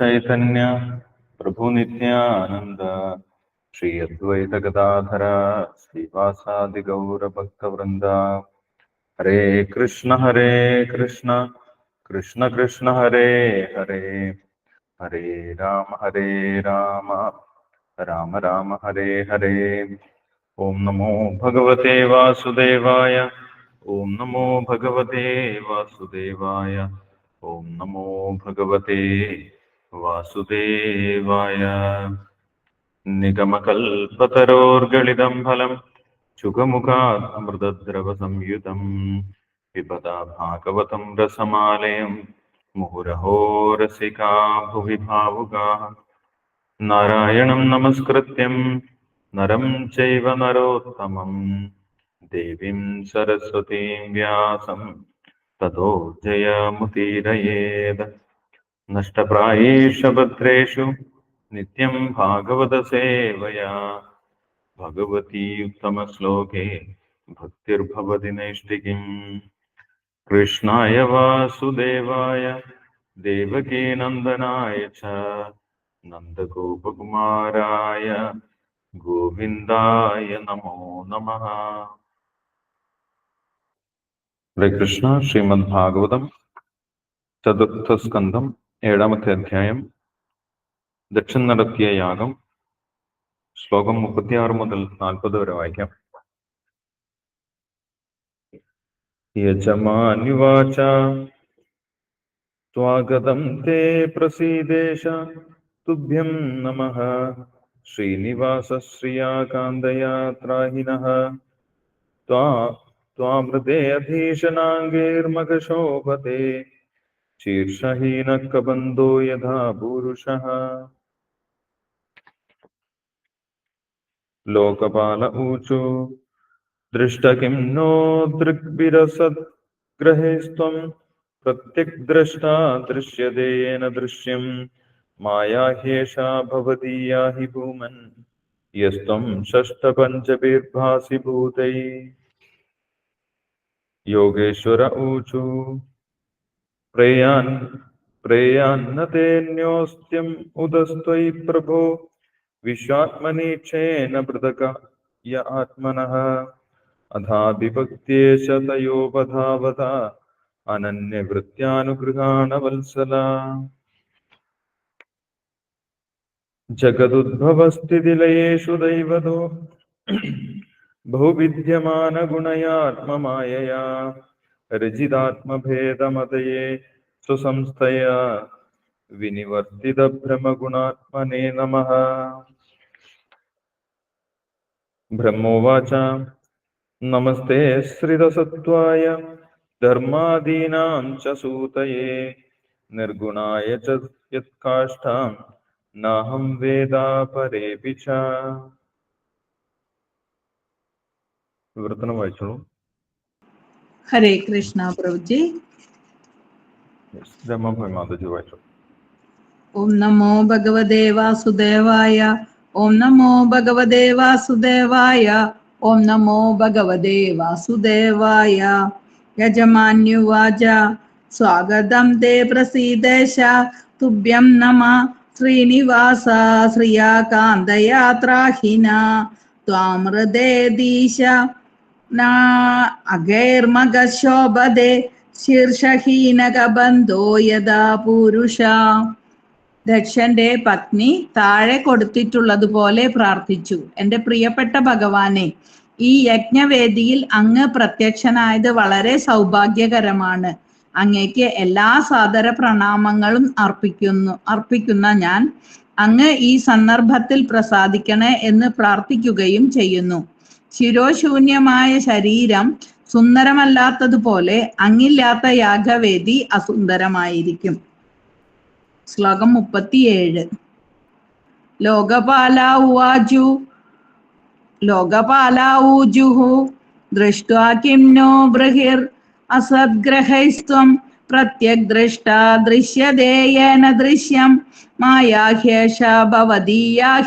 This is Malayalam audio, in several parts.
चैतन्य, प्रभु नित्यानंद श्री अद्वैत गदाधर श्रीवासादि गौर भक्त वृंदा हरे कृष्ण हरे कृष्ण कृष्ण कृष्ण, हरे हरे। हरे राम हरे राम राम राम, हरे हरे। ओम नमो भगवते वासुदेवाय, ओम नमो भगवते वासुदेवाय, ओम नमो भगवते വാസുദേവായ. നിഗമകൽപതരോർഗളിതം ഫലം ചുഖമുഖാമൃതദ്രവസംയുതം പിബത ഭാഗവതം രസമാലയം. മുഹുരഹോ രസികാ ഭുവി നാരായണം നമസ്കൃത്യം. നരം ചൈവ നരോത്തമം. ദേവീം സരസ്വതീം വ്യാസം. തതോ ജയമുദീരയേത് നഷ്ടപ്രായേഷപത്രേഷു നിത്യം ഭാഗവതസേവയാ ഭഗവതി ഉത്തമശ്ലോകേ ഭക്തിർഭവതി നൈഷ്ഠികിം. കൃഷ്ണായ വാസുദേവായ ദേവകീ നന്ദനായ ച. നന്ദഗോപകുമാരായ ഗോവിന്ദായ നമോ നമ. ഹരേ കൃഷ്ണ. ശ്രീമദ് ഭാഗവതം. ചതുർത്ഥസ്കന്ധം. ഏഴാമത്തെ അധ്യായം ദക്ഷൻ നടത്തിയ യാഗം ശ്ലോകം മുപ്പത്തിയാറ് മുതൽ നാൽപ്പത് വരെ വായിക്കാം യജമാനുവാച സ്വാഗതം തേ പ്രസീദേശ തുഭ്യം നമ ശ്രീനിവാസ ശ്രിയാകാന്തയാ ത്രാഹിന ത്വാമൃതേ അധീശനാംഗേർമകശോഭത്തെ शीर्षहीनः कबन्धो यथा पूरुषः। लोकपाल ऊचु दृष्ट किं नो दृग्भिरसद्ग्रहेस्त्वं प्रत्यग्द्रष्टा दृश्यते येन दृश्यं, माया ह्येषा भवदीया हि भूमन्, यस्त्वं षष्ठपञ्चभिर्भासि भूतैः योगेश्वर ऊचु प्रेयान् प्रेयान्न तेऽन्योस्त्यम् उदस्त्वयि प्रभो। विश्वात्मनीक्षेण पृथक य आत्मनः। अधाभिभक्त्येष तयोपधावता अनन्यवृत्त्यानुगृहाण वत्सला जगदुद्भवस्थितिलयेषु दैवतो। बहुविद्यमानगुणयात्ममायया रजितात्मभेदमतये सुसंस्थया विनिवर्तितभ्रमगुणात्मने नमः ब्रह्मोवाच नमस्ते श्रितसत्त्वाय धर्मादीनां च सूतये निर्गुणाय च यत्काष्ठां नाहं वेदा परेऽपि च വിവർത്തനം വായിച്ചോളൂ ഹരേ കൃഷ്ണ പ്രഭുജി. ഓം നമോ ഭഗവതേ വാസുദേവായ ഓം നമോ ഭഗവതേ വാസുദേവായ ഓം നമോ ഭഗവതേ വാസുദേവായ. യജമാന്യുവാച സ്വാഗതം തേ പ്രസീദേശ തുഭ്യം നമ ശ്രീനിവാസ ശ്രിയാകാന്തയാത്രാഹിന ത്വാമൃതേദീശ ന അഗൈർമഗശോഭദേ ശീർഷഹീനകബന്ധോ യഥാ പുരുഷ ദക്ഷന്റെ പത്നി താഴെ കൊടുത്തിട്ടുള്ളതുപോലെ പ്രാർത്ഥിച്ചു. എന്റെ പ്രിയപ്പെട്ട ഭഗവാനെ ഈ യജ്ഞവേദിയിൽ അങ്ങ് പ്രത്യക്ഷനായത് വളരെ സൗഭാഗ്യകരമാണ്. അങ്ങേക്ക് എല്ലാ സാദര പ്രണാമങ്ങളും അർപ്പിക്കുന്നു അർപ്പിക്കുന്ന ഞാൻ അങ്ങ് ഈ സന്ദർഭത്തിൽ പ്രസാദിക്കണേ എന്ന് പ്രാർത്ഥിക്കുകയും ചെയ്യുന്നു. ശിരോശൂന്യമായ ശരീരം സുന്ദരമല്ലാത്തതുപോലെ അങ്ങില്ലാത്ത യാഗവേദി അസുന്ദരമായിരിക്കും. ശ്ലോകം മുപ്പത്തിയേഴ്. ലോകപാല ഉവാജു ലോകപാല ഊജുഹു ദൃഷ്ട്വാ കിം നോ ബൃഹിർ അസദ്ഗ്രഹൈസ്ത്വം ദൃശ്യം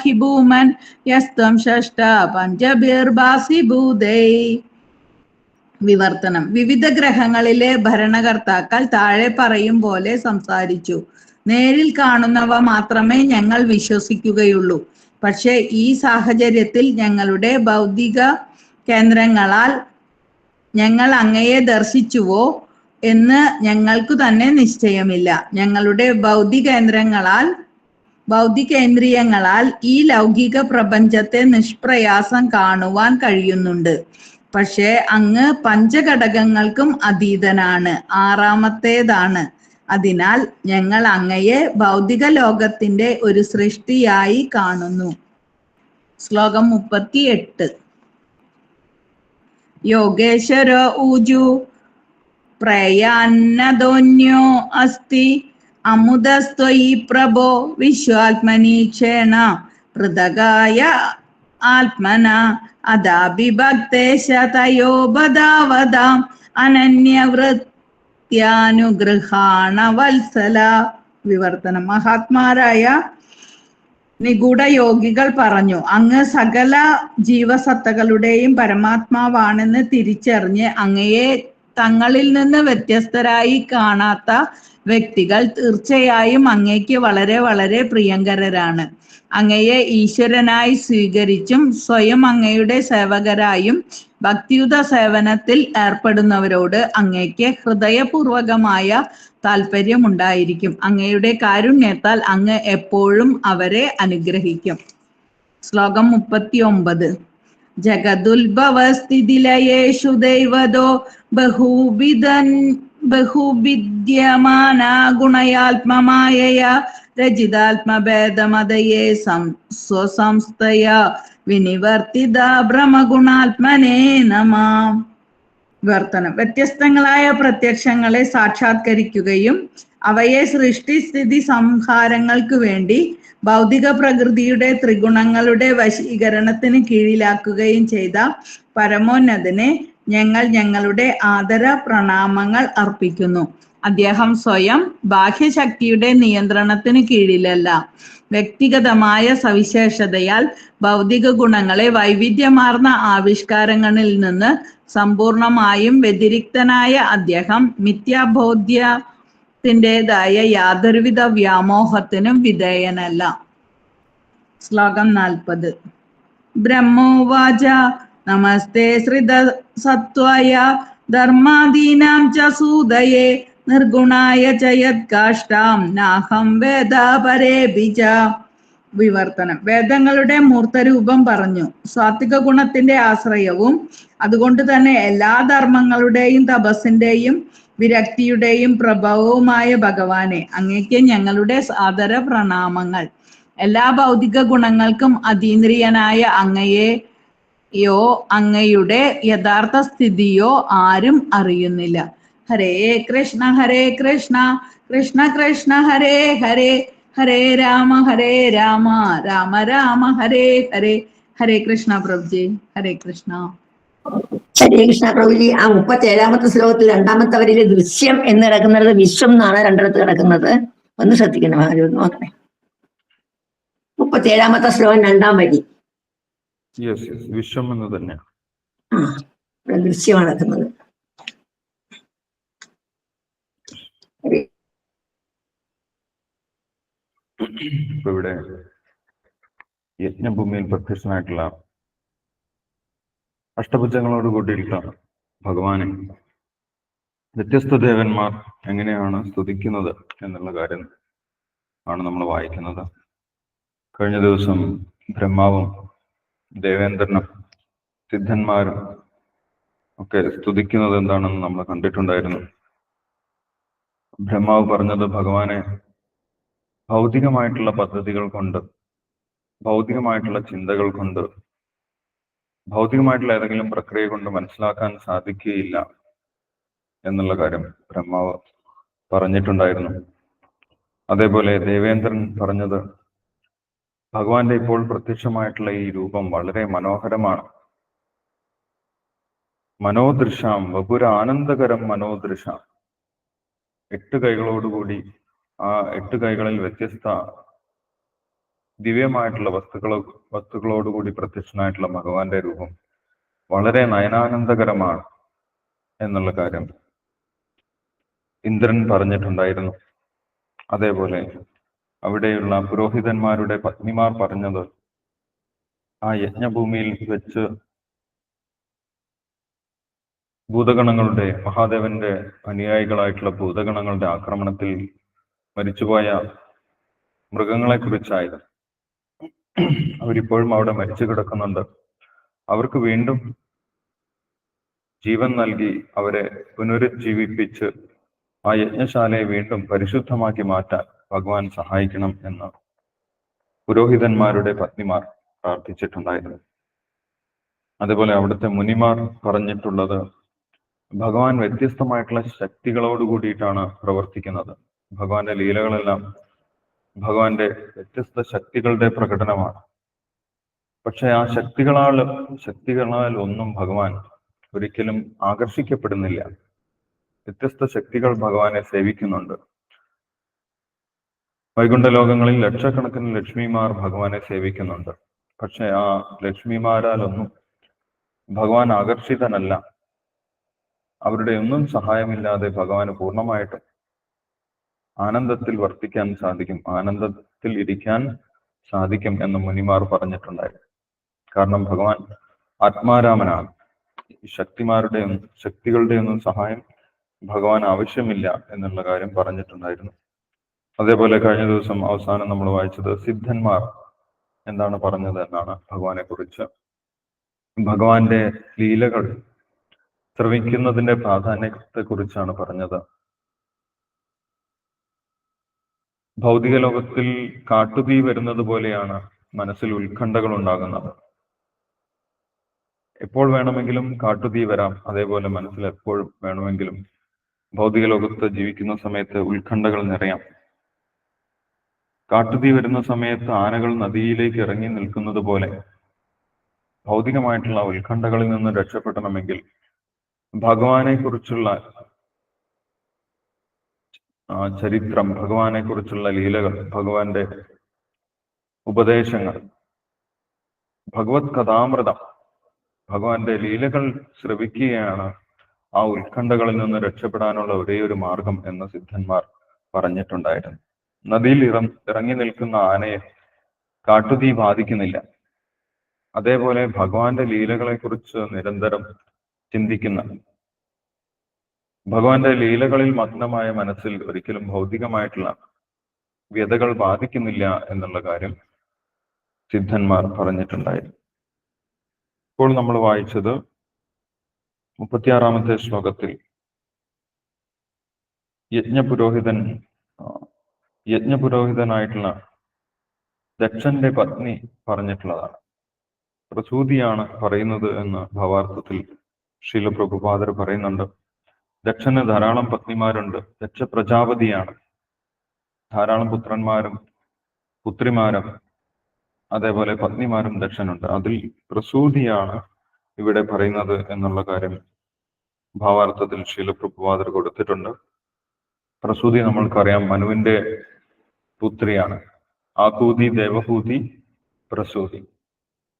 ഹി ഭൂമൻ യസ്ത്വം ഷഷ്ട പഞ്ചഭിർഭാസി ഭൂതൈ. വിവർത്തനം. വിവിധ ഗ്രഹങ്ങളിലെ ഭരണകർത്താക്കൾ താഴെ പറയും പോലെ സംസാരിച്ചു. നേരിൽ കാണുന്നവ മാത്രമേ ഞങ്ങൾ വിശ്വസിക്കുകയുള്ളൂ. പക്ഷേ ഈ സാഹചര്യത്തിൽ ഞങ്ങളുടെ ഭൗതിക കേന്ദ്രങ്ങളാൽ ഞങ്ങൾ അങ്ങയെ ദർശിച്ചുവോ എന്ന് ഞങ്ങൾക്ക് തന്നെ നിശ്ചയമില്ല. ഞങ്ങളുടെ ഭൗതികേന്ദ്രങ്ങളാൽ ഭൗതികേന്ദ്രിയങ്ങളാൽ ഈ ലൗകിക പ്രപഞ്ചത്തെ നിഷ്പ്രയാസം കാണുവാൻ കഴിയുന്നുണ്ട്. പക്ഷേ അങ്ങ് പഞ്ചഘടകങ്ങൾക്കും അതീതനാണ്. ആറാമത്തേതാണ്. അതിനാൽ ഞങ്ങൾ അങ്ങയെ ഭൗതിക ലോകത്തിന്റെ ഒരു സൃഷ്ടിയായി കാണുന്നു. ശ്ലോകം മുപ്പത്തി എട്ട് യോഗേശ്വര ഊജു പ്രയാന്നതോന്യോ അസ്തി അമുദസ്ത്വയി പ്രഭോ വിശ്വാത്മനീക്ഷേണ പൃഥകായ ആത്മന. അതാഭിഭക്തേശ തയോ ബദാവത അനന്യവൃത്യാനുഗൃഹാണ വത്സല വിവർത്തനം. മഹാത്മാരായ നിഗൂഢ യോഗികൾ പറഞ്ഞു അങ്ങ് സകല ജീവസത്തകളുടെയും പരമാത്മാവാണെന്ന് തിരിച്ചറിഞ്ഞ് അങ്ങയെ തങ്ങളിൽ നിന്ന് വ്യത്യസ്തരായി കാണാത്ത വ്യക്തികൾ തീർച്ചയായും അങ്ങയ്ക്ക് വളരെ വളരെ പ്രിയങ്കരരാണ്. അങ്ങയെ ഈശ്വരനായി സ്വീകരിച്ചും സ്വയം അങ്ങയുടെ സേവകരായും ഭക്തിയുത സേവനത്തിൽ ഏർപ്പെടുന്നവരോട് അങ്ങയ്ക്ക് ഹൃദയപൂർവകമായ താല്പര്യമുണ്ടായിരിക്കും അങ്ങയുടെ കാരുണ്യത്താൽ അങ്ങ് എപ്പോഴും അവരെ അനുഗ്രഹിക്കും. ശ്ലോകം മുപ്പത്തി ഒമ്പത് ജഗദുൽഭവസ്ഥിതിലയേഷു ദൈവതോ ബഹുവിധൻ ബഹുവിദ്യമാന ഗുണയാത്മമായയ രചിതാത്മഭേദമതയെ സ്വസംസ്ഥയ വിനിവർത്തിത ഭ്രമഗുണാത്മനേ നമാ. വിവർത്തനം വ്യത്യസ്തങ്ങളായ പ്രത്യക്ഷങ്ങളെ സാക്ഷാത്കരിക്കുകയും അവയെ സൃഷ്ടിസ്ഥിതി സംഹാരങ്ങൾക്ക് വേണ്ടി ഭൗതിക പ്രകൃതിയുടെ ത്രിഗുണങ്ങളുടെ വശീകരണത്തിന് കീഴിലാക്കുകയും ചെയ്ത പരമോന്നതനെ ഞങ്ങൾ ഞങ്ങളുടെ ആദര പ്രണാമങ്ങൾ അർപ്പിക്കുന്നു. അദ്ദേഹം സ്വയം ബാഹ്യശക്തിയുടെ നിയന്ത്രണത്തിന് കീഴിലല്ല. വ്യക്തിഗതമായ സവിശേഷതയാൽ ഭൗതിക ഗുണങ്ങളെ വൈവിധ്യമാർന്ന ആവിഷ്കാരങ്ങളിൽ നിന്ന് സമ്പൂർണമായും വ്യതിരിക്തനായ അദ്ദേഹം മിഥ്യാബോധ്യത്തിന്റെതായ യാതൊരുവിധ വ്യാമോഹത്തിനും വിധേയനല്ല. ശ്ലോകം നാൽപ്പത്. ബ്രഹ്മോവാച നമസ്തേ ശ്രിത സത്വായ ധർമാദീനാം ച സൂതയേ നിർഗുണായ ച യത്കാഷ്ടാം നാഹം വേദ ബിജ വിവർത്തനം. വേദങ്ങളുടെ മൂർത്തരൂപം പറഞ്ഞു. സാത്വിക ഗുണത്തിന്റെ ആശ്രയവും അതുകൊണ്ട് തന്നെ എല്ലാ ധർമ്മങ്ങളുടെയും തപസ്സിന്റെയും വിരക്തിയുടെയും പ്രഭവവുമായ ഭഗവാനെ അങ്ങേക്ക് ഞങ്ങളുടെ ആദര പ്രണാമങ്ങൾ എല്ലാ ഭൗതിക ഗുണങ്ങൾക്കും അതീന്ദ്രിയനായ അങ്ങയെ യോ അങ്ങയുടെ യഥാർത്ഥ സ്ഥിതിയോ ആരും അറിയുന്നില്ല. ഹരേ കൃഷ്ണ ഹരേ കൃഷ്ണ കൃഷ്ണ കൃഷ്ണ ഹരേ ഹരേ ഹരേ രാമ ഹരേ രാമ രാമ രാമ ഹരേ ഹരേ ഹരേ കൃഷ്ണ പ്രഭുജി ഹരേ കൃഷ്ണ. ഹരേ കൃഷ്ണ പ്രഭുജി ആ മുപ്പത്തി ഏഴാമത്തെ ശ്ലോകത്തിൽ രണ്ടാമത്തെ വരിയിലെ ദൃശ്യം എന്ന് കിടക്കുന്നത് വിശ്വം എന്നാണ് രണ്ടിടത്ത് കിടക്കുന്നത്. ഒന്ന് ശ്രദ്ധിക്കണം നോക്കണേ. മുപ്പത്തി ഏഴാമത്തെ ശ്ലോകം രണ്ടാം വരി. യെസ് യെസ് വിശ്വം എന്ന് തന്നെ ആ ഇവിടെ ദൃശ്യമാണ് ഇപ്പൊ ഇവിടെ യജ്ഞഭൂമിയിൽ പ്രത്യക്ഷനായിട്ടുള്ള അഷ്ടഭുജങ്ങളോട് കൂടിയിരിക്കുന്ന ഭഗവാനെ വ്യത്യസ്ത ദേവന്മാർ എങ്ങനെയാണ് സ്തുതിക്കുന്നത് എന്നുള്ള കാര്യം ആണ് നമ്മൾ വായിക്കുന്നത്. കഴിഞ്ഞ ദിവസം ബ്രഹ്മാവും ദേവേന്ദ്രനും സിദ്ധന്മാരും ഒക്കെ സ്തുതിക്കുന്നത് എന്താണെന്ന് നമ്മൾ കണ്ടിട്ടുണ്ടായിരുന്നു. ബ്രഹ്മാവ് പറഞ്ഞത് ഭഗവാനെ ഭൗതികമായിട്ടുള്ള പദ്ധതികൾ കൊണ്ട് ഭൗതികമായിട്ടുള്ള ചിന്തകൾ കൊണ്ട് ഭൗതികമായിട്ടുള്ള ഏതെങ്കിലും പ്രക്രിയ കൊണ്ട് മനസ്സിലാക്കാൻ സാധിക്കുകയില്ല എന്നുള്ള കാര്യം ബ്രഹ്മാവ് പറഞ്ഞിട്ടുണ്ടായിരുന്നു. അതേപോലെ ദേവേന്ദ്രൻ പറഞ്ഞത് ഭഗവാന്റെ ഇപ്പോൾ പ്രത്യക്ഷമായിട്ടുള്ള ഈ രൂപം വളരെ മനോഹരമാണ്. മനോദൃശാം വപുര ആനന്ദകരം മനോദൃശാം. എട്ട് കൈകളോടുകൂടി ആ എട്ട് കൈകളിൽ വ്യത്യസ്ത ദിവ്യമായിട്ടുള്ള വസ്തുക്കളോ വസ്തുക്കളോടുകൂടി പ്രത്യക്ഷനായിട്ടുള്ള ഭഗവാന്റെ രൂപം വളരെ നയനാനന്ദകരമാണ് എന്നുള്ള കാര്യം ഇന്ദ്രൻ പറഞ്ഞിട്ടുണ്ടായിരുന്നു. അതേപോലെ അവിടെയുള്ള പുരോഹിതന്മാരുടെ പത്നിമാർ പറഞ്ഞത് ആ യജ്ഞഭൂമിയിൽ വെച്ച് ഭൂതഗണങ്ങളുടെ മഹാദേവന്റെ അനുയായികളായിട്ടുള്ള ഭൂതഗണങ്ങളുടെ ആക്രമണത്തിൽ മരിച്ചുപോയ മൃഗങ്ങളെ കുറിച്ചായിരുന്നു അവരിപ്പോഴും അവിടെ മരിച്ചു കിടക്കുന്നുണ്ട്. അവർക്ക് വീണ്ടും ജീവൻ നൽകി അവരെ പുനരുജ്ജീവിപ്പിച്ച് ആ യജ്ഞശാലയെ വീണ്ടും പരിശുദ്ധമാക്കി മാറ്റാൻ ഭഗവാൻ സഹായിക്കണം എന്ന് പുരോഹിതന്മാരുടെ പത്നിമാർ പ്രാർത്ഥിച്ചിട്ടുണ്ടായിരുന്നു. അതുപോലെ അവിടുത്തെ മുനിമാർ പറഞ്ഞിട്ടുള്ളത് ഭഗവാൻ വ്യത്യസ്തമായിട്ടുള്ള ശക്തികളോട് കൂടിയിട്ടാണ് പ്രവർത്തിക്കുന്നത്. ഭഗവാന്റെ ലീലകളെല്ലാം ഭഗവാന്റെ വ്യത്യസ്ത ശക്തികളുടെ പ്രകടനമാണ്. പക്ഷെ ആ ശക്തികളാൽ ശക്തികളാൽ ഒന്നും ഭഗവാൻ ഒരിക്കലും ആകർഷിക്കപ്പെടുന്നില്ല. വ്യത്യസ്ത ശക്തികൾ ഭഗവാനെ സേവിക്കുന്നുണ്ട്. വൈകുണ്ഠ ലോകങ്ങളിൽ ലക്ഷക്കണക്കിന് ലക്ഷ്മിമാർ ഭഗവാനെ സേവിക്കുന്നുണ്ട്. പക്ഷെ ആ ലക്ഷ്മിമാരാലൊന്നും ഭഗവാൻ ആകർഷിതനല്ല. അവരുടെ ഒന്നും സഹായമില്ലാതെ ഭഗവാന് പൂർണമായിട്ടും ആനന്ദത്തിൽ വർത്തിക്കാൻ സാധിക്കും ആനന്ദത്തിൽ ഇരിക്കാൻ സാധിക്കും എന്ന് മുനിമാർ പറഞ്ഞിട്ടുണ്ടായിരുന്നു. കാരണം ഭഗവാൻ ആത്മാരാമനാണ്. ഈ ശക്തിമാരുടെ ശക്തികളുടെ ഒന്നും സഹായം ഭഗവാൻ ആവശ്യമില്ല എന്നുള്ള കാര്യം പറഞ്ഞിട്ടുണ്ടായിരുന്നു. അതേപോലെ കഴിഞ്ഞ ദിവസം അവസാനം നമ്മൾ വായിച്ചത് സിദ്ധന്മാർ എന്താണ് പറഞ്ഞത് എന്നാണ് ഭഗവാനെ കുറിച്ച്. ഭഗവാന്റെ ലീലകൾ ശ്രവിക്കുന്നതിന്റെ പ്രാധാന്യത്തെ കുറിച്ചാണ് പറഞ്ഞത്. ഭൗതിക ലോകത്തിൽ കാട്ടുതീ വരുന്നത് പോലെയാണ് മനസ്സിൽ ഉത്കണ്ഠകൾ ഉണ്ടാകുന്നത്. എപ്പോൾ വേണമെങ്കിലും കാട്ടുതീ വരാം. അതേപോലെ മനസ്സിൽ എപ്പോഴും വേണമെങ്കിലും ഭൗതിക ലോകത്ത് ജീവിക്കുന്ന സമയത്ത് ഉത്കണ്ഠകൾ നിറയാം. കാട്ടുതീ വരുന്ന സമയത്ത് ആനകൾ നദിയിലേക്ക് ഇറങ്ങി നിൽക്കുന്നത് പോലെ ഭൗതികമായിട്ടുള്ള ഉത്കണ്ഠകളിൽ നിന്ന് രക്ഷപ്പെടണമെങ്കിൽ ഭഗവാനെ കുറിച്ചുള്ള ചരിത്രം ഭഗവാനെ കുറിച്ചുള്ള ലീലകൾ ഭഗവാന്റെ ഉപദേശങ്ങൾ ഭഗവത് കഥാമൃതം ഭഗവാന്റെ ലീലകൾ ശ്രവിക്കുകയാണ് ആ ഉത്കണ്ഠകളിൽ നിന്ന് രക്ഷപ്പെടാനുള്ള ഒരേ ഒരു മാർഗം എന്ന് സിദ്ധന്മാർ പറഞ്ഞിട്ടുണ്ടായിരുന്നു. നദിയിൽ ഇറ ഇറങ്ങി നിൽക്കുന്ന ആനയെ കാട്ടുതീ ബാധിക്കുന്നില്ല. അതേപോലെ ഭഗവാന്റെ ലീലകളെ കുറിച്ച് നിരന്തരം ചിന്തിക്കുന്ന ഭഗവാന്റെ ലീലകളിൽ മഗ്നമായ മനസ്സിൽ ഒരിക്കലും ഭൗതികമായിട്ടുള്ള വ്യതകൾ ബാധിക്കുന്നില്ല എന്നുള്ള കാര്യം സിദ്ധന്മാർ പറഞ്ഞിട്ടുണ്ടായിരുന്നു. ഇപ്പോൾ നമ്മൾ വായിച്ചത് മുപ്പത്തിയാറാമത്തെ ശ്ലോകത്തിൽ യജ്ഞപുരോഹിതൻ യജ്ഞപുരോഹിതനായിട്ടുള്ള ദക്ഷന്റെ പത്നി പറഞ്ഞിട്ടുള്ളതാണ്. പ്രസൂതിയാണ് പറയുന്നത് എന്ന് ഭാവാർത്ഥത്തിൽ ശീലപ്രഭുപാദർ പറയുന്നുണ്ട് ദക്ഷന് ധാരാളം പത്നിമാരുണ്ട് ദക്ഷ പ്രജാപതിയാണ് ധാരാളം പുത്രന്മാരും പുത്രിമാരും അതേപോലെ പത്നിമാരും ദക്ഷനുണ്ട്. അതിൽ പ്രസൂതിയാണ് ഇവിടെ പറയുന്നത് എന്നുള്ള കാര്യം ഭാവാർത്ഥത്തിൽ ശീലപ്രഭുപാദർ കൊടുത്തിട്ടുണ്ട്. പ്രസൂതി നമ്മൾക്കറിയാം മനുവിന്റെ പുത്രിയാണ്. ആകൂതി ദേവഹൂതി പ്രസൂതി.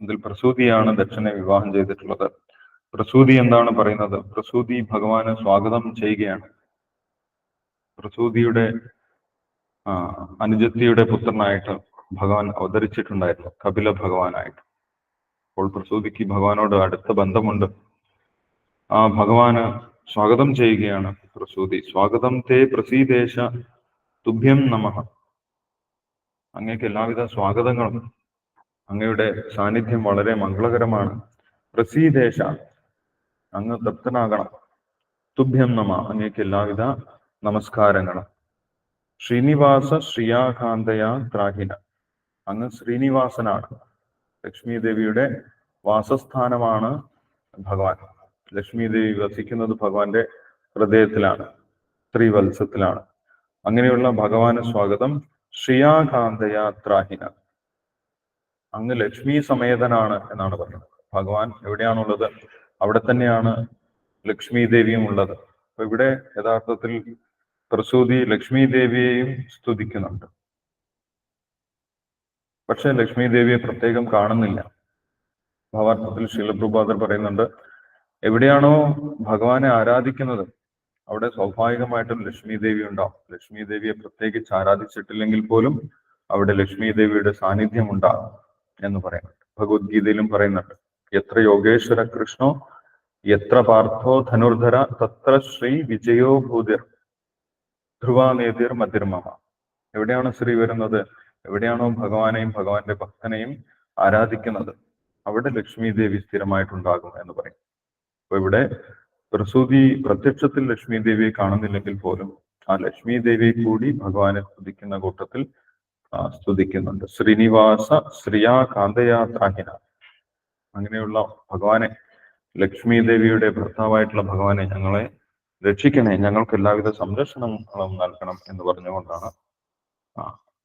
ഇതിൽ പ്രസൂതിയാണ് ദക്ഷനെ വിവാഹം ചെയ്തിട്ടുള്ളത്. പ്രസൂതി എന്താണ് പറയുന്നത്? പ്രസൂതി ഭഗവാന് സ്വാഗതം ചെയ്യുകയാണ്. പ്രസൂതിയുടെ അനുജത്തിയുടെ പുത്രനായിട്ട് ഭഗവാൻ അവതരിച്ചിട്ടുണ്ടായിരുന്നു. കപില ഭഗവാനായിട്ട്. അപ്പോൾ പ്രസൂതിക്ക് ഭഗവാനോട് അടുത്ത ബന്ധമുണ്ട്. ആ ഭഗവാന് സ്വാഗതം ചെയ്യുകയാണ് പ്രസൂതി. സ്വാഗതം തേ പ്രസീദേശ തുഭ്യം നമഃ. അങ്ങേക്ക് എല്ലാവിധ സ്വാഗതങ്ങളും. അങ്ങയുടെ സാന്നിധ്യം വളരെ മംഗളകരമാണ്. പ്രസീദേശ അങ്ങ് തൃപ്തനാകണം. തുഭ്യം നമ അങ്ങേക്ക് എല്ലാവിധ നമസ്കാരങ്ങളും. ശ്രീനിവാസ ശ്രീയാകാന്തയ ത്രാഹിന അങ്ങ് ശ്രീനിവാസനാണ്. ലക്ഷ്മി ദേവിയുടെ വാസസ്ഥാനമാണ് ഭഗവാൻ. ലക്ഷ്മി ദേവി വസിക്കുന്നത് ഭഗവാന്റെ ഹൃദയത്തിലാണ് ത്രിവത്സത്തിലാണ്. അങ്ങനെയുള്ള ഭഗവാന് സ്വാഗതം ശ്രീയാകാന്തയ ത്രാഹിന അങ്ങ് ലക്ഷ്മി സമേതനാണ് എന്നാണ് പറയുന്നത് ഭഗവാൻ എവിടെയാണുള്ളത്? അവിടെ തന്നെയാണ് ലക്ഷ്മി ദേവിയും ഉള്ളത്. അപ്പൊ ഇവിടെ യഥാർത്ഥത്തിൽ പ്രസൂതി ലക്ഷ്മി ദേവിയെയും സ്തുതിക്കുന്നുണ്ട്. പക്ഷെ ലക്ഷ്മി ദേവിയെ പ്രത്യേകം കാണുന്നില്ല. ഭാവാർത്ഥത്തിൽ ശീലപ്രഭാതർ പറയുന്നുണ്ട് എവിടെയാണോ ഭഗവാനെ ആരാധിക്കുന്നത്? അവിടെ സ്വാഭാവികമായിട്ടും ലക്ഷ്മി ദേവി ഉണ്ടാവും. ലക്ഷ്മി ദേവിയെ പ്രത്യേകിച്ച് ആരാധിച്ചിട്ടില്ലെങ്കിൽ പോലും അവിടെ ലക്ഷ്മി ദേവിയുടെ സാന്നിധ്യം ഉണ്ടാകും എന്ന് പറയുന്നുണ്ട് ഭഗവത്ഗീതയിലും പറയുന്നുണ്ട്. എത്ര യോഗേശ്വര കൃഷ്ണോ എത്ര പാർത്ഥോ ധനുർധര തത്ര ശ്രീ വിജയോ ഭൂതിർ ധ്രുവാനേതിർ മതിർമമ. എവിടെയാണ് ശ്രീ വരുന്നത്? എവിടെയാണോ ഭഗവാനെയും ഭഗവാന്റെ ഭക്തനെയും ആരാധിക്കുന്നത്? അവിടെ ലക്ഷ്മി ദേവി സ്ഥിരമായിട്ടുണ്ടാകും എന്ന് പറയും. അപ്പൊ ഇവിടെ പ്രസൂതി പ്രത്യക്ഷത്തിൽ ലക്ഷ്മി ദേവിയെ കാണുന്നില്ലെങ്കിൽ പോലും ആ ലക്ഷ്മി ദേവിയെ കൂടി ഭഗവാനെ സ്തുതിക്കുന്ന കൂട്ടത്തിൽ സ്തുതിക്കുന്നുണ്ട്. ശ്രീനിവാസ ശ്രീയാ കാന്തയാ ത്രാഹിന അങ്ങനെയുള്ള ഭഗവാനെ ലക്ഷ്മി ദേവിയുടെ ഭർത്താവായിട്ടുള്ള ഭഗവാനെ ഞങ്ങളെ രക്ഷിക്കണേ. ഞങ്ങൾക്ക് എല്ലാവിധ സംരക്ഷണങ്ങളും നൽകണം എന്ന് പറഞ്ഞുകൊണ്ടാണ്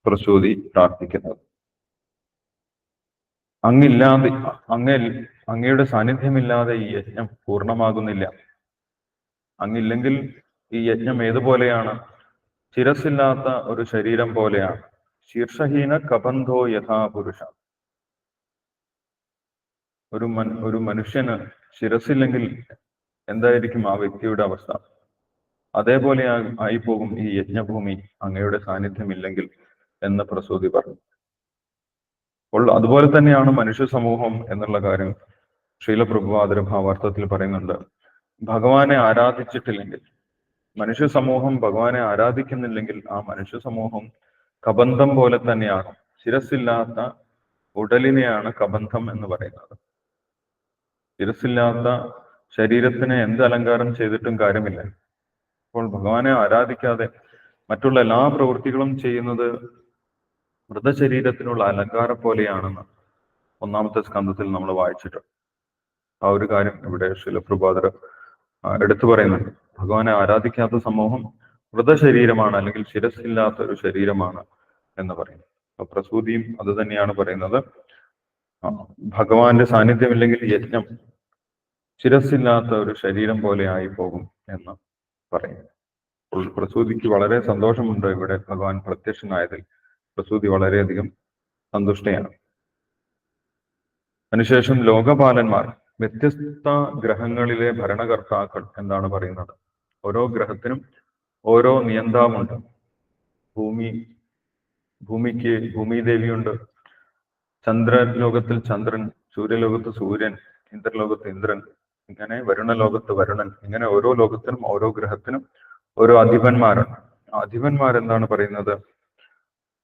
പ്രസൂതി പ്രാർത്ഥിക്കുന്നത്. അങ്ങില്ലാതെ അങ്ങ അങ്ങയുടെ സാന്നിധ്യമില്ലാതെ ഈ യജ്ഞം പൂർണമാകുന്നില്ല. അങ്ങില്ലെങ്കിൽ ഈ യജ്ഞം ഏതുപോലെയാണ്? ശിരസില്ലാത്ത ഒരു ശരീരം പോലെയാണ്. ശീർഷഹീന കബന്ധോ യഥാ പുരുഷ. ഒരു മൻ ഒരു മനുഷ്യന് ശിരസില്ലെങ്കിൽ എന്തായിരിക്കും ആ വ്യക്തിയുടെ അവസ്ഥ? അതേപോലെ ആയി പോകും ഈ യജ്ഞഭൂമി അങ്ങയുടെ സാന്നിധ്യം ഇല്ലെങ്കിൽ എന്ന് പ്രസൂതി പറഞ്ഞു. അപ്പോൾ അതുപോലെ തന്നെയാണ് മനുഷ്യ സമൂഹം എന്നുള്ള കാര്യം ശീലപ്രഭുവാദര ഭാവാർത്ഥത്തിൽ പറയുന്നുണ്ട്. ഭഗവാനെ ആരാധിച്ചിട്ടില്ലെങ്കിൽ മനുഷ്യ സമൂഹം ഭഗവാനെ ആരാധിക്കുന്നില്ലെങ്കിൽ ആ മനുഷ്യ സമൂഹം കബന്ധം പോലെ തന്നെയാണ് ശിരസില്ലാത്ത ഉടലിനെയാണ് കബന്ധം എന്ന് പറയുന്നത്. ശിരസില്ലാത്ത ശരീരത്തിന് എന്ത് അലങ്കാരം ചെയ്തിട്ടും കാര്യമില്ല. അപ്പോൾ ഭഗവാനെ ആരാധിക്കാതെ മറ്റുള്ള എല്ലാ പ്രവൃത്തികളും ചെയ്യുന്നത് മൃതശരീരത്തിനുള്ള അലങ്കാരം പോലെയാണെന്ന് ഒന്നാമത്തെ സ്കന്ധത്തിൽ നമ്മൾ വായിച്ചിട്ടുണ്ട്. ആ ഒരു കാര്യം ഇവിടെ ശിലപ്രഭാതർ എടുത്തു പറയുന്നുണ്ട്. ഭഗവാനെ ആരാധിക്കാത്ത സമൂഹം മൃതശരീരമാണ് അല്ലെങ്കിൽ ശിരസില്ലാത്ത ഒരു ശരീരമാണ് എന്ന് പറയുന്നു. പ്രസൂതിയും അത് തന്നെയാണ് പറയുന്നത്. ഭഗവാന്റെ സാന്നിധ്യമില്ലെങ്കിൽ യജ്ഞം ശിരസില്ലാത്ത ഒരു ശരീരം പോലെ ആയി പോകും എന്ന് പറയുന്നു. പ്രസൂതിക്ക് വളരെ സന്തോഷമുണ്ട് ഇവിടെ ഭഗവാൻ പ്രത്യക്ഷനായതിൽ. പ്രസൂതി വളരെയധികം സന്തുഷ്ടയാണ്. അതിനുശേഷം ലോകപാലന്മാർ വ്യത്യസ്ത ഗ്രഹങ്ങളിലെ ഭരണകർത്താക്കൾ എന്താണ് പറയുന്നത്. ഓരോ ഗ്രഹത്തിനും ഓരോ നിയന്താവുണ്ട് ഭൂമി ഭൂമിക്ക് ഭൂമിദേവിയുണ്ട്. ചന്ദ്രലോകത്തിൽ ചന്ദ്രൻ സൂര്യലോകത്ത് സൂര്യൻ ഇന്ദ്രലോകത്ത് ഇന്ദ്രൻ ഇങ്ങനെ വരുണ ലോകത്ത് വരുണൻ ഇങ്ങനെ ഓരോ ലോകത്തിനും ഓരോ ഗ്രഹത്തിനും ഓരോ അധിപന്മാരാണ്. അധിപന്മാർ എന്താണ് പറയുന്നത്?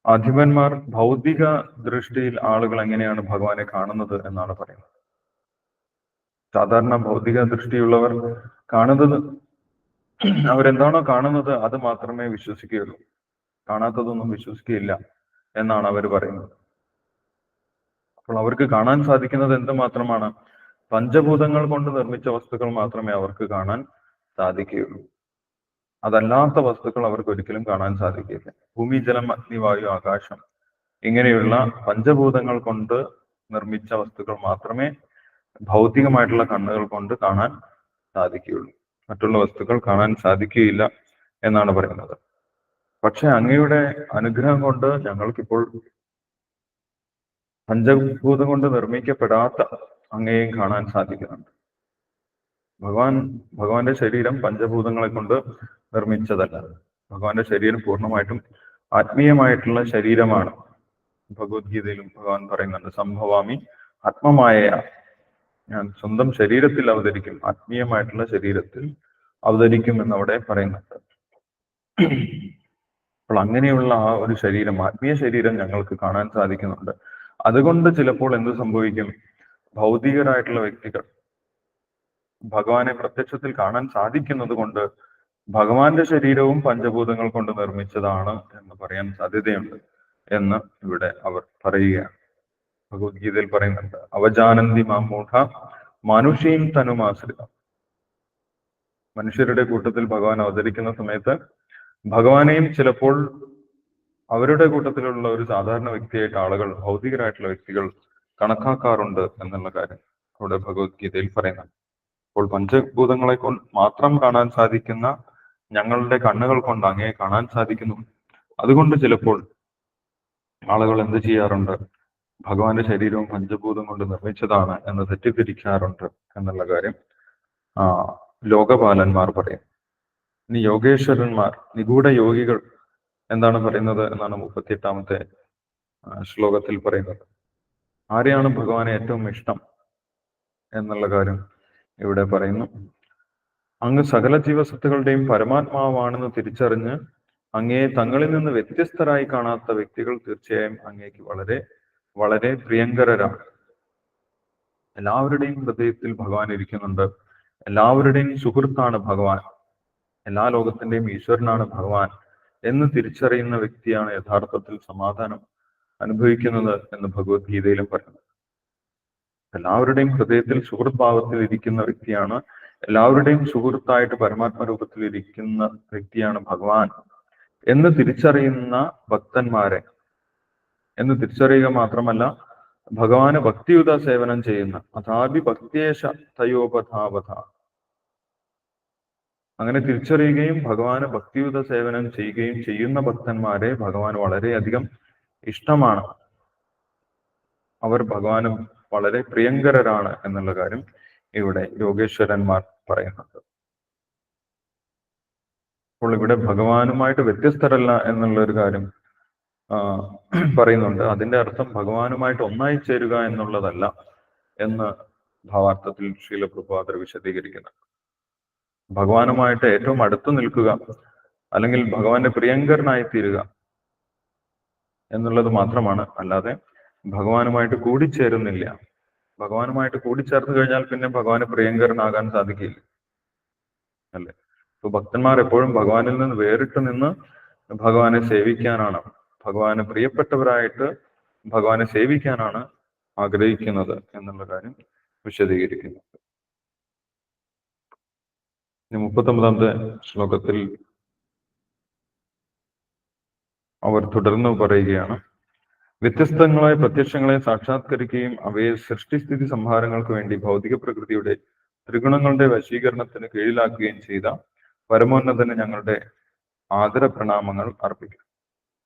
അധിപന്മാർ ഭൗതിക ദൃഷ്ടിയിൽ ആളുകൾ എങ്ങനെയാണ് ഭഗവാനെ കാണുന്നത് എന്നാണ് പറയുന്നത്. സാധാരണ ഭൗതിക ദൃഷ്ടിയുള്ളവർ കാണുന്നത് അവരെന്താണോ കാണുന്നത് അത് മാത്രമേ വിശ്വസിക്കുകയുള്ളൂ. കാണാത്തതൊന്നും വിശ്വസിക്കുകയില്ല എന്നാണ് അവർ പറയുന്നത്. അപ്പോൾ അവർക്ക് കാണാൻ സാധിക്കുന്നത് എന്ത് മാത്രമാണ്? പഞ്ചഭൂതങ്ങൾ കൊണ്ട് നിർമ്മിച്ച വസ്തുക്കൾ മാത്രമേ അവർക്ക് കാണാൻ സാധിക്കുകയുള്ളൂ. അതല്ലാത്ത വസ്തുക്കൾ അവർക്ക് ഒരിക്കലും കാണാൻ സാധിക്കില്ല ഭൂമി ജലം അഗ്നി വായു ആകാശം ഇങ്ങനെയുള്ള പഞ്ചഭൂതങ്ങൾ കൊണ്ട് നിർമ്മിച്ച വസ്തുക്കൾ മാത്രമേ ഭൗതികമായിട്ടുള്ള കണ്ണുകൾ കൊണ്ട് കാണാൻ സാധിക്കുകയുള്ളൂ. മറ്റുള്ള വസ്തുക്കൾ കാണാൻ സാധിക്കുകയില്ല എന്നാണ് പറയുന്നത്. പക്ഷെ അങ്ങയുടെ അനുഗ്രഹം കൊണ്ട് ഞങ്ങൾക്കിപ്പോൾ പഞ്ചഭൂതം കൊണ്ട് നിർമ്മിക്കപ്പെടാത്ത അങ്ങയെയും കാണാൻ സാധിക്കുന്നുണ്ട്. ഭഗവാൻ ഭഗവാന്റെ ശരീരം പഞ്ചഭൂതങ്ങളെ കൊണ്ട് നിർമ്മിച്ചതല്ല. ഭഗവാന്റെ ശരീരം പൂർണമായിട്ടും ആത്മീയമായിട്ടുള്ള ശരീരമാണ്. ഭഗവത്ഗീതയിലും ഭഗവാൻ പറയുന്നുണ്ട് സംഭവാമി ആത്മമായ ഞാൻ സ്വന്തം ശരീരത്തിൽ അവതരിക്കും ആത്മീയമായിട്ടുള്ള ശരീരത്തിൽ അവതരിക്കും എന്നവിടെ പറയുന്നുണ്ട്. അപ്പോൾ അങ്ങനെയുള്ള ആ ഒരു ശരീരം ആത്മീയ ശരീരം ഞങ്ങൾക്ക് കാണാൻ സാധിക്കുന്നുണ്ട്. അതുകൊണ്ട് ചിലപ്പോൾ എന്ത് സംഭവിക്കും? ഭൗതികരായിട്ടുള്ള വ്യക്തികൾ ഭഗവാനെ പ്രത്യക്ഷത്തിൽ കാണാൻ സാധിക്കുന്നത് കൊണ്ട് ഭഗവാന്റെ ശരീരവും പഞ്ചഭൂതങ്ങൾ കൊണ്ട് നിർമ്മിച്ചതാണ് എന്ന് പറയാൻ സാധ്യതയുണ്ട് എന്ന് ഇവിടെ അവർ പറയുകയാണ്. ഭഗവത്ഗീതയിൽ പറയുന്നുണ്ട് അവജാനന്തി മാമൂഢ മനുഷ്യയും തനുമാശ്രിത മനുഷ്യരുടെ കൂട്ടത്തിൽ ഭഗവാൻ അവതരിക്കുന്ന സമയത്ത് ഭഗവാനെയും ചിലപ്പോൾ അവരുടെ കൂട്ടത്തിലുള്ള ഒരു സാധാരണ വ്യക്തിയായിട്ട് ആളുകൾ ഭൗതികരായിട്ടുള്ള വ്യക്തികൾ കണക്കാക്കാറുണ്ട് എന്നുള്ള കാര്യം അവിടെ ഭഗവത്ഗീതയിൽ പറയുന്നുണ്ട്. അപ്പോൾ പഞ്ചഭൂതങ്ങളെ കൊണ്ട് മാത്രം കാണാൻ സാധിക്കുന്ന ഞങ്ങളുടെ കണ്ണുകൾ കൊണ്ട് അങ്ങേ കാണാൻ സാധിക്കുന്നു. അതുകൊണ്ട് ചിലപ്പോൾ ആളുകൾ എന്ത് ചെയ്യാറുണ്ട്? ഭഗവാന്റെ ശരീരവും പഞ്ചഭൂതം കൊണ്ട് നിർമ്മിച്ചതാണ് എന്ന് തെറ്റിദ്ധരിക്കാറുണ്ട് എന്നുള്ള കാര്യം ആ ലോകപാലന്മാർ പറയും. ഇനി യോഗേശ്വരന്മാർ നിഗൂഢ യോഗികൾ എന്താണ് പറയുന്നത് എന്നാണ് മുപ്പത്തിയെട്ടാമത്തെ ശ്ലോകത്തിൽ പറയുന്നത്. ആരെയാണ് ഭഗവാനെ ഏറ്റവും ഇഷ്ടം എന്നുള്ള കാര്യം ഇവിടെ പറയുന്നു. അങ്ങ് സകല ജീവസത്തുകളുടെയും പരമാത്മാവാണെന്ന് തിരിച്ചറിഞ്ഞ് അങ്ങയെ തങ്ങളിൽ നിന്ന് വ്യത്യസ്തരായി കാണാത്ത വ്യക്തികൾ തീർച്ചയായും അങ്ങേക്ക് വളരെ വളരെ പ്രിയങ്കരരാണ്. എല്ലാവരുടെയും ഹൃദയത്തിൽ ഭഗവാൻ ഇരിക്കുന്നുണ്ട്. എല്ലാവരുടെയും സുഹൃത്താണ് ഭഗവാൻ. എല്ലാ ലോകത്തിന്റെയും ഈശ്വരനാണ് ഭഗവാൻ എന്ന് തിരിച്ചറിയുന്ന വ്യക്തിയാണ് യഥാർത്ഥത്തിൽ സമാധാനം അനുഭവിക്കുന്നത് എന്ന് ഭഗവത്ഗീതയിലും പറയുന്നു. എല്ലാവരുടെയും ഹൃദയത്തിൽ സുഹൃത് ഭാവത്തിൽ ഇരിക്കുന്ന വ്യക്തിയാണ് എല്ലാവരുടെയും സുഹൃത്തായിട്ട് പരമാത്മ രൂപത്തിൽ ഇരിക്കുന്ന വ്യക്തിയാണ് ഭഗവാൻ എന്ന് തിരിച്ചറിയുന്ന ഭക്തന്മാരെ എന്ന് തിരിച്ചറിയുക മാത്രമല്ല ഭഗവാന് ഭക്തിയുത സേവനം ചെയ്യുന്ന അഥാപി ഭക്തിയേശ തയോപഥാപഥ അങ്ങനെ തിരിച്ചറിയുകയും ഭഗവാന് ഭക്തിയുത സേവനം ചെയ്യുകയും ചെയ്യുന്ന ഭക്തന്മാരെ ഭഗവാൻ വളരെയധികം ഇഷ്ടമാണ്. അവർ ഭഗവാന് വളരെ പ്രിയങ്കരരാണ് എന്നുള്ള കാര്യം ഇവിടെ യോഗേശ്വരന്മാർ പറയുന്നുണ്ട്. അപ്പോൾ ഇവിടെ ഭഗവാനുമായിട്ട് വ്യത്യസ്തരല്ല എന്നുള്ള ഒരു കാര്യം പറയുന്നുണ്ട്. അതിന്റെ അർത്ഥം ഭഗവാനുമായിട്ട് ഒന്നായി ചേരുക എന്നുള്ളതല്ല എന്ന് ഭാവാർത്ഥത്തിൽ ശീലപ്രഭാതർ വിശദീകരിക്കുന്നു. ഭഗവാനുമായിട്ട് ഏറ്റവും അടുത്ത് നിൽക്കുക അല്ലെങ്കിൽ ഭഗവാന്റെ പ്രിയങ്കരനായി തീരുക എന്നുള്ളത് മാത്രമാണ്. അല്ലാതെ ഭഗവാനുമായിട്ട് കൂടിച്ചേരുന്നില്ല ഭഗവാനുമായിട്ട് കൂടിച്ചേർന്ന് കഴിഞ്ഞാൽ പിന്നെ ഭഗവാന് പ്രിയങ്കരനാകാൻ സാധിക്കില്ല. അല്ലേ? ഇപ്പൊ ഭക്തന്മാർ എപ്പോഴും ഭഗവാനിൽ നിന്ന് വേറിട്ട് നിന്ന് ഭഗവാനെ സേവിക്കാനാണ്. ഭഗവാന് പ്രിയപ്പെട്ടവരായിട്ട് ഭഗവാനെ സേവിക്കാനാണ് ആഗ്രഹിക്കുന്നത് എന്നുള്ള കാര്യം വിശദീകരിക്കുന്നു. ഇനി മുപ്പത്തൊമ്പതാമത്തെ ശ്ലോകത്തിൽ അവർ തുടർന്ന് പറയുകയാണ് വ്യത്യസ്തങ്ങളായ പ്രത്യക്ഷങ്ങളെ സാക്ഷാത്കരിക്കുകയും അവയെ സൃഷ്ടിസ്ഥിതി സംഹാരങ്ങൾക്ക് വേണ്ടി ഭൗതിക പ്രകൃതിയുടെ ത്രിഗുണങ്ങളുടെ വശീകരണത്തിന് കീഴിലാക്കുകയും ചെയ്ത പരമോന്നതന് ഞങ്ങളുടെ ആദര പ്രണാമങ്ങൾ അർപ്പിക്കും അപ്പൊ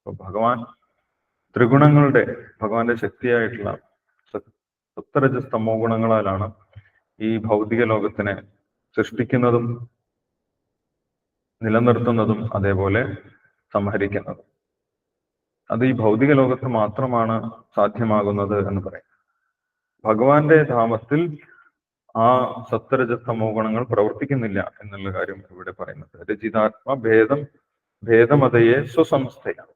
ഭഗവാൻ ത്രിഗുണങ്ങളുടെ ഭഗവാന്റെ ശക്തിയായിട്ടുള്ള സത്തരജസ്തമോ ഗുണങ്ങളാലാണ് ഈ ഭൗതിക ലോകത്തിനെ സൃഷ്ടിക്കുന്നതും നിലനിർത്തുന്നതും അതേപോലെ സംഹരിക്കുന്നതും. അത് ഈ ഭൗതിക ലോകത്ത് മാത്രമാണ് സാധ്യമാകുന്നത് എന്ന് പറയും. ഭഗവാന്റെ ധാമത്തിൽ ആ സത്തരജസ്തമോ ഗുണങ്ങൾ പ്രവർത്തിക്കുന്നില്ല എന്നുള്ള കാര്യം ഇവിടെ പറയുന്നത്. രചിതാത്മ ഭേദം ഭേദമതയെ സ്വസംസ്ഥയാണ്.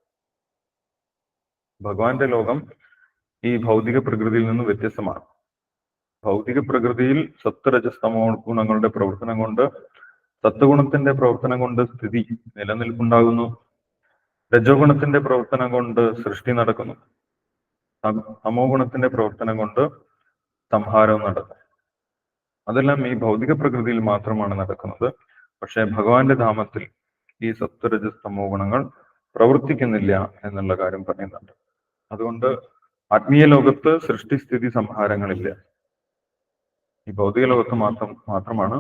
ഭഗവാന്റെ ലോകം ഈ ഭൗതിക പ്രകൃതിയിൽ നിന്ന് വ്യത്യസ്തമാണ്. ഭൗതിക പ്രകൃതിയിൽ സത്വരജസ്തമോ ഗുണങ്ങളുടെ പ്രവർത്തനം കൊണ്ട് സത്വഗുണത്തിന്റെ പ്രവർത്തനം കൊണ്ട് സ്ഥിതി നിലനിൽപ്പുണ്ടാകുന്നു. രജോഗുണത്തിന്റെ പ്രവർത്തനം കൊണ്ട് സൃഷ്ടി നടക്കുന്നു. തമ- ഗുണത്തിന്റെ പ്രവർത്തനം കൊണ്ട് സംഹാരവും നടക്കുന്നു. അതെല്ലാം ഈ ഭൗതിക പ്രകൃതിയിൽ മാത്രമാണ് നടക്കുന്നത്. പക്ഷെ ഭഗവാന്റെ ധാമത്തിൽ ഈ സത്വരജസ്തമോ ഗുണങ്ങൾ പ്രവർത്തിക്കുന്നില്ല എന്നുള്ള കാര്യം പറയുന്നുണ്ട്. അതുകൊണ്ട് ആത്മീയ ലോകത്ത് സൃഷ്ടിസ്ഥിതി സംഹാരങ്ങളില്ല. ഈ ഭൗതിക ലോകത്ത് മാത്രം മാത്രമാണ്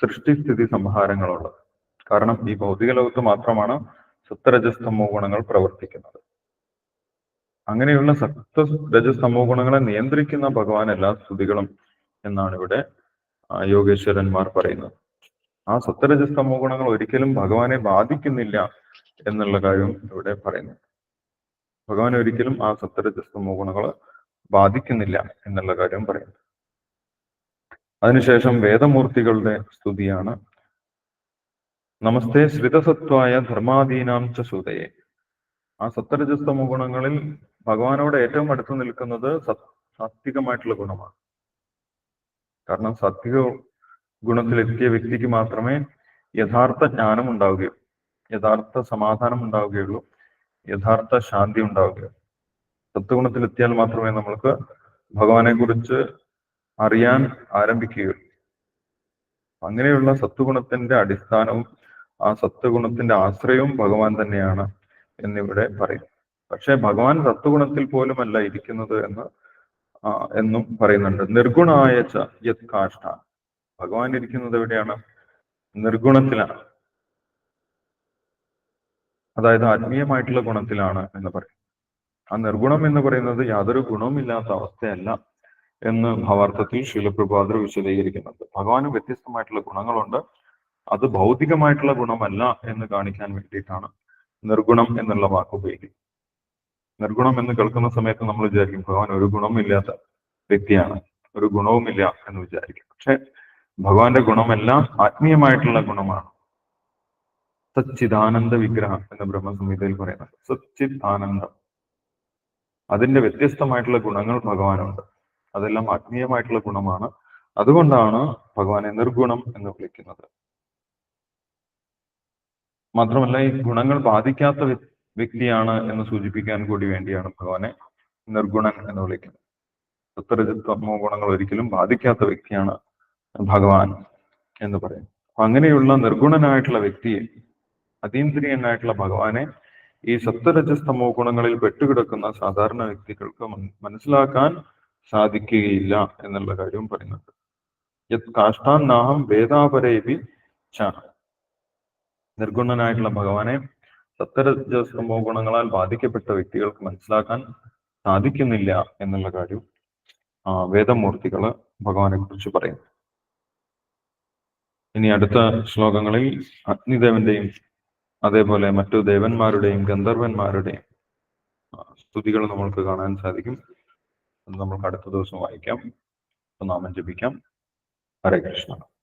സൃഷ്ടിസ്ഥിതി സംഹാരങ്ങളുള്ളത്. കാരണം ഈ ഭൗതിക ലോകത്ത് മാത്രമാണ് സത്തരജസ്തമോ ഗുണങ്ങൾ പ്രവർത്തിക്കുന്നത്. അങ്ങനെയുള്ള സത്ത രജസ്തമോ ഗുണങ്ങളെ നിയന്ത്രിക്കുന്ന ഭഗവാൻ എല്ലാ സ്തുതികളും എന്നാണ് ഇവിടെ യോഗേശ്വരന്മാർ പറയുന്നത്. ആ സത്തരജസ്തമോ ഗുണങ്ങൾ ഒരിക്കലും ഭഗവാനെ ബാധിക്കുന്നില്ല എന്നുള്ള കാര്യം ഇവിടെ പറയുന്നു. ഭഗവാൻ ഒരിക്കലും ആ സത്വരജസ്തമോ ഗുണങ്ങളെ ബാധിക്കുന്നില്ല എന്നുള്ള കാര്യം പറയുന്നു. അതിനുശേഷം വേദമൂർത്തികളുടെ സ്തുതിയാണ്. നമസ്തേ ശ്രിതസത്വായ ധർമാദീനാം ച ആ സത്വരജസ്തമോ ഗുണങ്ങളിൽ ഭഗവാനോട് ഏറ്റവും അടുത്ത് നിൽക്കുന്നത് സത് സാത്വികമായിട്ടുള്ള ഗുണമാണ്. കാരണം സാത്വിക ഗുണത്തിലെത്തിയ വ്യക്തിക്ക് മാത്രമേ യഥാർത്ഥ ജ്ഞാനം ഉണ്ടാവുകയുള്ളൂ യഥാർത്ഥ സമാധാനം ഉണ്ടാവുകയുള്ളൂ യഥാർത്ഥ ശാന്തി ഉണ്ടാവുക. സത്വഗുണത്തിൽ സത്വഗുണത്തിലെത്തിയാൽ മാത്രമേ നമ്മൾക്ക് ഭഗവാനെ കുറിച്ച് അറിയാൻ ആരംഭിക്കുകയുള്ളൂ. അങ്ങനെയുള്ള സത്വഗുണത്തിന്റെ അടിസ്ഥാനവും ആ സത്വഗുണത്തിന്റെ ആശ്രയവും ഭഗവാൻ തന്നെയാണ് എന്നിവിടെ പറയും പക്ഷെ ഭഗവാൻ സത്വഗുണത്തിൽ പോലുമല്ല ഇരിക്കുന്നത് എന്ന് എന്നും പറയുന്നുണ്ട്. നിർഗുണായ യത് കാഷ്ട ഭഗവാൻ ഇരിക്കുന്നത് എവിടെയാണ്? നിർഗുണത്തിലാണ്. അതായത് ആത്മീയമായിട്ടുള്ള ഗുണത്തിലാണ് എന്ന് പറയും. ആ നിർഗുണം എന്ന് പറയുന്നത് യാതൊരു ഗുണവുമില്ലാത്ത അവസ്ഥയല്ല എന്ന് ഭാവാർത്ഥത്തിൽ ശീലപ്രഭാതർ വിശദീകരിക്കുന്നുണ്ട്. ഭഗവാന് വ്യത്യസ്തമായിട്ടുള്ള ഗുണങ്ങളുണ്ട്. അത് ഭൗതികമായിട്ടുള്ള ഗുണമല്ല എന്ന് കാണിക്കാൻ വേണ്ടിയിട്ടാണ് നിർഗുണം എന്നുള്ള വാക്ക് ഉപയോഗിക്കുന്നത്. നിർഗുണം എന്ന് കേൾക്കുന്ന സമയത്ത് നമ്മൾ വിചാരിക്കും ഭഗവാൻ ഒരു ഗുണമില്ലാത്ത വ്യക്തിയാണ് ഒരു ഗുണവുമില്ല എന്ന് വിചാരിക്കും. പക്ഷെ ഭഗവാന്റെ ഗുണമെല്ലാം ആത്മീയമായിട്ടുള്ള ഗുണമാണ്. സച്ചിദാനന്ദ വിഗ്രഹം എന്ന് ബ്രഹ്മസംഹിതയിൽ പറയുന്നത്. സച്ചിത് ആനന്ദം അതിന്റെ വ്യത്യസ്തമായിട്ടുള്ള ഗുണങ്ങൾ ഭഗവാനുണ്ട്. അതെല്ലാം ആത്മീയമായിട്ടുള്ള ഗുണമാണ്. അതുകൊണ്ടാണ് ഭഗവാനെ നിർഗുണം എന്ന് വിളിക്കുന്നത്. മാത്രമല്ല ഈ ഗുണങ്ങൾ ബാധിക്കാത്ത വ്യക്തിയാണ് എന്ന് സൂചിപ്പിക്കാൻ കൂടി വേണ്ടിയാണ് ഭഗവാനെ നിർഗുണൻ എന്ന് വിളിക്കുന്നത്. സത്തരജിത്വമോ ഗുണങ്ങൾ ഒരിക്കലും ബാധിക്കാത്ത വ്യക്തിയാണ് ഭഗവാൻ എന്ന് പറയും അങ്ങനെയുള്ള നിർഗുണനായിട്ടുള്ള വ്യക്തിയെ അതീന്ദ്രിയനായിട്ടുള്ള ഭഗവാനെ ഈ സത്വരജസ്തമോ ഗുണങ്ങളിൽ പെട്ടുകിടക്കുന്ന സാധാരണ വ്യക്തികൾക്ക് മനസ്സിലാക്കാൻ സാധിക്കുകയില്ല എന്നുള്ള കാര്യവും പറയുന്നുണ്ട്. യത് കാഷ്ടാൻ നാഹം വേദാപരേവി ച. നിർഗുണനായിട്ടുള്ള ഭഗവാനെ സത്വരജസ്തമോ ഗുണങ്ങളാൽ ബാധിക്കപ്പെട്ട വ്യക്തികൾക്ക് മനസ്സിലാക്കാൻ സാധിക്കുന്നില്ല എന്നുള്ള കാര്യം വേദമൂർത്തികൾ ഭഗവാനെ കുറിച്ച് പറയുന്നു. ഇനി അടുത്ത ശ്ലോകങ്ങളിൽ അഗ്നിദേവന്റെയും അതേപോലെ മറ്റു ദേവന്മാരുടെയും ഗന്ധർവന്മാരുടെയും സ്തുതികൾ നമ്മൾക്ക് കാണാൻ സാധിക്കും. അത് നമ്മൾക്ക് അടുത്ത ദിവസം വായിക്കാം. നാമം ജപിക്കാം. ഹരേ കൃഷ്ണ.